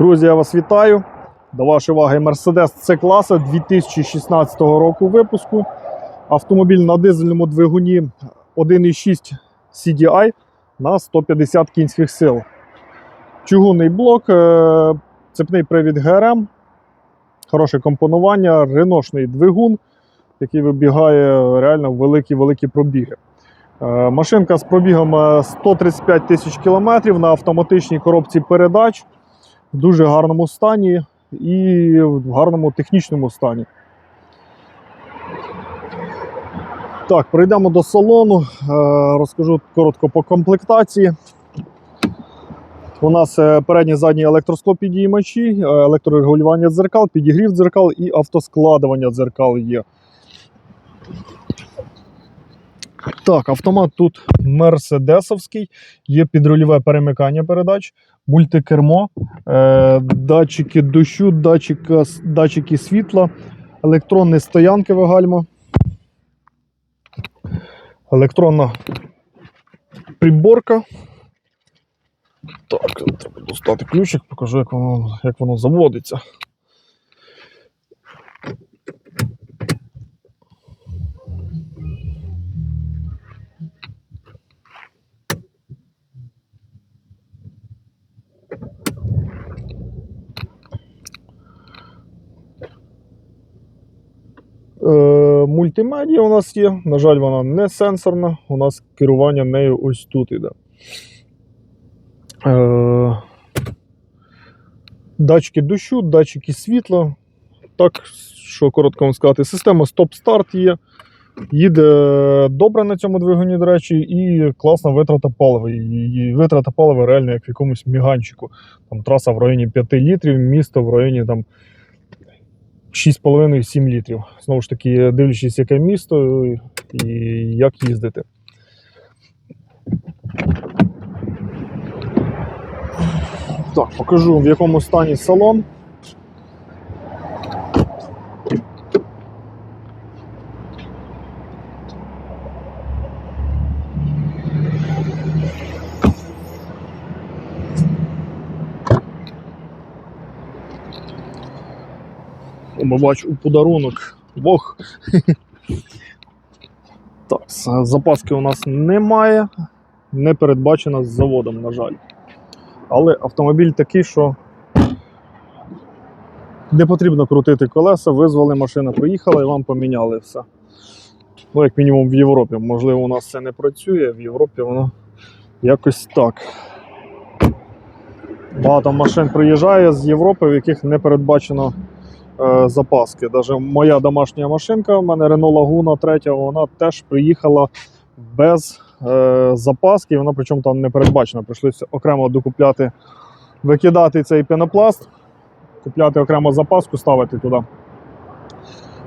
Друзі, я вас вітаю. До вашої уваги Mercedes C-класа 2016 року випуску. Автомобіль на дизельному двигуні 1.6 CDI на 150 кінських сил. Чугунний блок, е, цепний привід ГРМ, хороше компонування, реношний двигун, який вибігає реально великі-великі пробіги. Е, Машинка з пробігом е, 135 тисяч кілометрів на автоматичній коробці передач в дуже гарному стані і в гарному технічному стані. Так, перейдемо до салону. Е, Розкажу коротко по комплектації. У нас е, передні задні електросклопідіймачі, е, електрорегулювання дзеркал, підігрів дзеркал і автоскладування дзеркал є. Так, автомат тут мерседесовський, є підрульове перемикання передач, мультикермо, е, датчики дощу, датчика, датчики світла, електронні стоянки гальма, електронна приборка. Так, треба достати ключик, покажу, як воно, як воно заводиться. Мультимедіа у нас є. На жаль, вона не сенсорна. У нас керування нею ось тут іде. Е, датчики дощу, датчики світла. Так, що коротко вам сказати, система стоп-старт є. Їде добре на цьому двигуні, до речі, і класна витрата палива. І витрата палива реально як в якомусь міганчику. Там траса в районі 5 літрів, місто в районі там 6,5-7 літрів. Знову ж таки, дивлячись, яке місто і як їздити. Так, покажу в якому стані салон. Омивач у подарунок. Бог. Так, запаски у нас немає. Не передбачена з заводом, на жаль. Але автомобіль такий, що не потрібно крутити колеса, визвали, машина приїхала і вам поміняли все. Ну, як мінімум в Європі. Можливо, у нас це не працює, в Європі воно якось так. Багато машин приїжджає з Європи, в яких не передбачено запаски. Даже моя домашня машинка, у мене Renault Laguna 3, вона теж приїхала без е, запаски, вона причому там не передбачена. Прийшлося окремо докупляти, викидати цей пенопласт, купляти окремо запаску, ставити туди.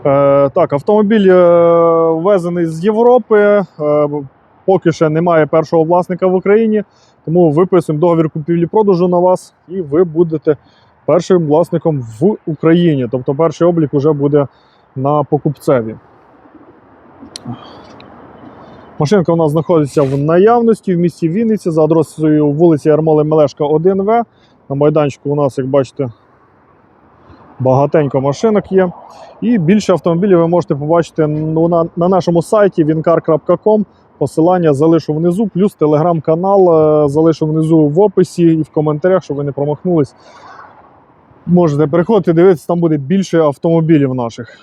Е, так, автомобіль е, ввезений з Європи. Е, поки ще немає першого власника в Україні, тому виписуємо договір купівлі-продажу на вас, і ви будете першим власником в Україні. Тобто перший облік вже буде на покупцеві. Машинка у нас знаходиться в наявності в місті Вінниці за адресою вулиці Ярмоли Мелешка 1В. На майданчику у нас, як бачите, багатенько машинок є. І більше автомобілів ви можете побачити на, на нашому сайті wincar.com. Посилання залишу внизу, плюс телеграм-канал е, залишу внизу в описі і в коментарях, щоб ви не промахнулись. Можете переходити, дивитися, там буде більше автомобілів наших.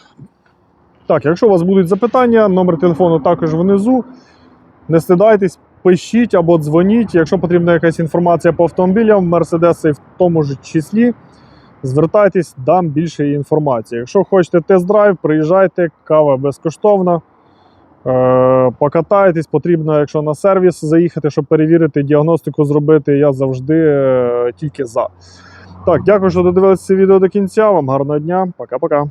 Так, якщо у вас будуть запитання, номер телефону також внизу. Не стидайтесь, пишіть або дзвоніть. Якщо потрібна якась інформація по автомобілям, Mercedes в тому ж числі. Звертайтесь, дам більше інформації. Якщо хочете тест-драйв, приїжджайте, кава безкоштовна. Е, покатайтесь, потрібно, якщо на сервіс заїхати, щоб перевірити, діагностику зробити, я завжди е, тільки за. Так, дякую, що додивилися це відео до кінця. Вам гарного дня. Пока-пока.